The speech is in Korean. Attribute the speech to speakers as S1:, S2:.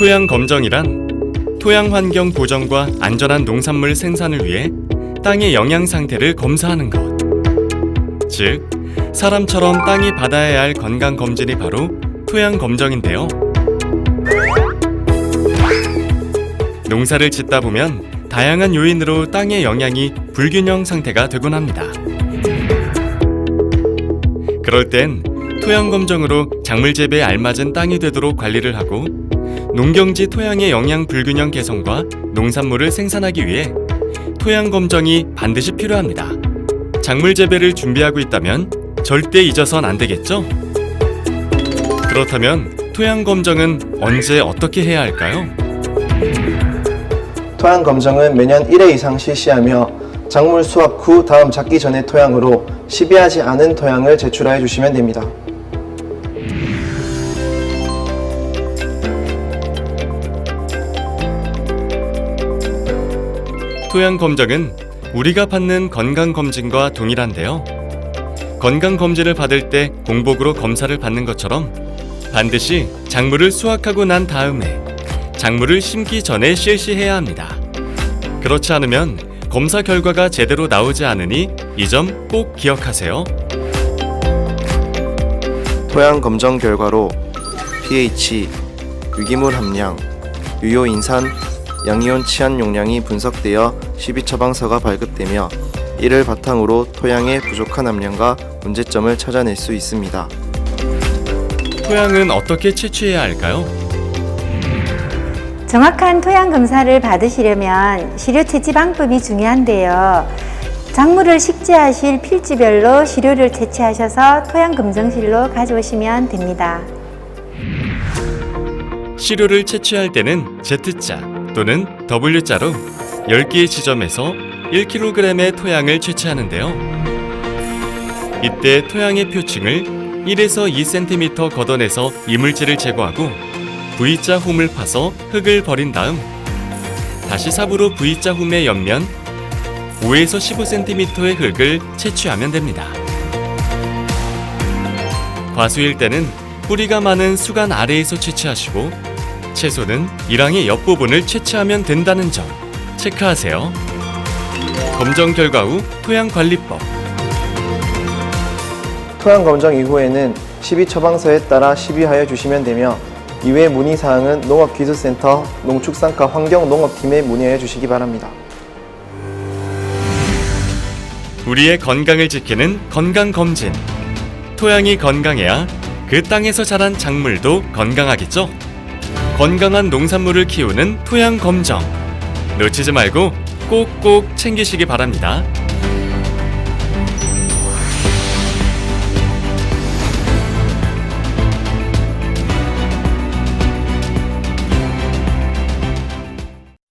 S1: 토양 검정이란 토양 환경 보정과 안전한 농산물 생산을 위해 땅의 영양 상태를 검사하는 것. 즉, 사람처럼 땅이 받아야 할 건강 검진이 바로 토양 검정인데요. 농사를 짓다 보면 다양한 요인으로 땅의 영양이 불균형 상태가 되곤 합니다. 그럴 땐 토양 검정으로 작물 재배에 알맞은 땅이 되도록 관리를 하고 농경지 토양의 영양 불균형 개선과 농산물을 생산하기 위해 토양 검정이 반드시 필요합니다. 작물 재배를 준비하고 있다면 절대 잊어선 안 되겠죠? 그렇다면 토양 검정은 언제 어떻게 해야 할까요?
S2: 토양 검정은 매년 1회 이상 실시하며 작물 수확 후 다음 작기 전의 토양으로 시비하지 않은 토양을 제출하여 주시면 됩니다.
S1: 토양 검정은 우리가 받는 건강 검진과 동일한데요. 건강 검진을 받을 때 공복으로 검사를 받는 것처럼 반드시 작물을 수확하고 난 다음에 작물을 심기 전에 실시해야 합니다. 그렇지 않으면 검사 결과가 제대로 나오지 않으니 이 점 꼭 기억하세요.
S2: 토양 검정 결과로 pH, 유기물 함량, 유효 인산, 양이온 치한 용량이 분석되어 시비 처방서가 발급되며 이를 바탕으로 토양의 부족한 함량과 문제점을 찾아낼 수 있습니다.
S1: 토양은 어떻게 채취해야 할까요?
S3: 정확한 토양 검사를 받으시려면 시료 채취 방법이 중요한데요. 작물을 식재하실 필지별로 시료를 채취하셔서 토양 검정실로 가져오시면 됩니다.
S1: 시료를 채취할 때는 Z자 또는 W자로 10개의 지점에서 1kg의 토양을 채취하는데요. 이때 토양의 표층을 1에서 2cm 걷어내서 이물질을 제거하고 V자 홈을 파서 흙을 버린 다음 다시 삽으로 V자 홈의 옆면 5에서 15cm의 흙을 채취하면 됩니다. 과수일 때는 뿌리가 많은 수간 아래에서 채취하시고 채소는 이랑의 옆부분을 채취하면 된다는 점 체크하세요. 검정 결과 후 토양 관리법
S2: 토양 검정 이후에는 시비 처방서에 따라 시비하여 주시면 되며 이외 문의 사항은 농업기술센터 농축산과 환경농업팀에 문의하여 주시기 바랍니다.
S1: 우리의 건강을 지키는 건강 검진 토양이 건강해야 그 땅에서 자란 작물도 건강하겠죠. 건강한 농산물을 키우는 토양 검정 놓치지 말고 꼭꼭 챙기시기 바랍니다.